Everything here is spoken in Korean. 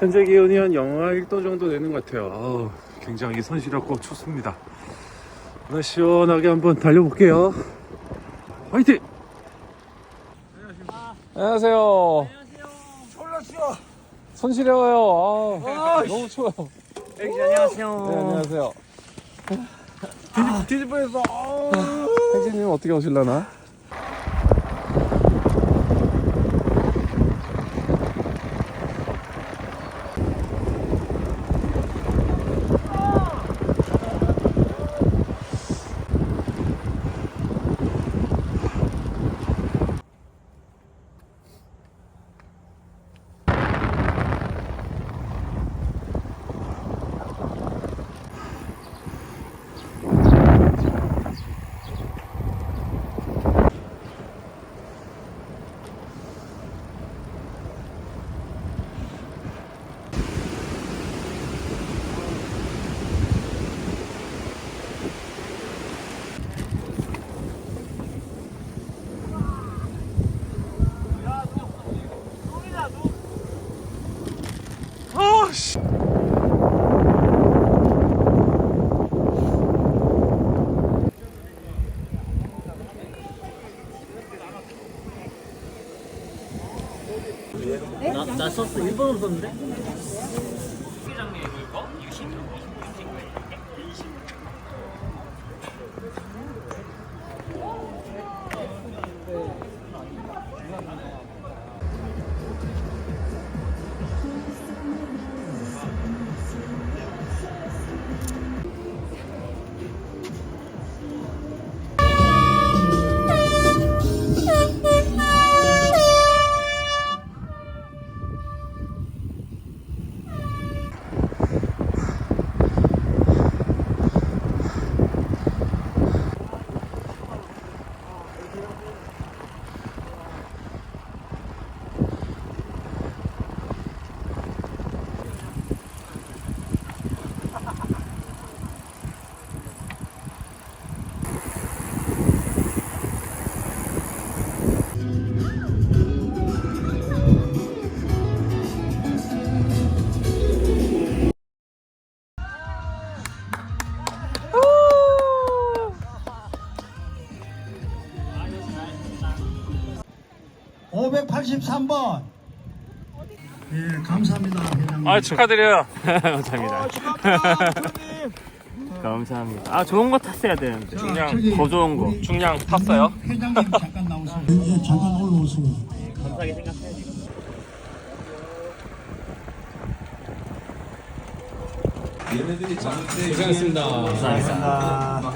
현재 기온이 한 영하 1도 정도 되는 것 같아요. 아우, 굉장히 손시렵고 춥습니다. 오늘 시원하게 한번 달려볼게요. 화이팅! 안녕하세요. 손 시려워요. 아, 너무 추워요. 엑시 안녕하세요. 네, 안녕하세요. 뒤질 뻔했어. 혜진님 어떻게 오실라나? 씨. 나, 나 썼어. 일본어로 썼는데? 오백팔십삼 번 예, 감사합니다. 회장님. 아, 축하드려요. 감사합니다. 감사합니다. 아, 좋은 거 탔어야 되는데. 중량, 저기 더 좋은 거. 우리 중량 탔어요? 회장님 잠깐 나오세요. 예, 잠깐 올라오세요. 감사하게 생각해야지. 고생했습니다. 감사합니다.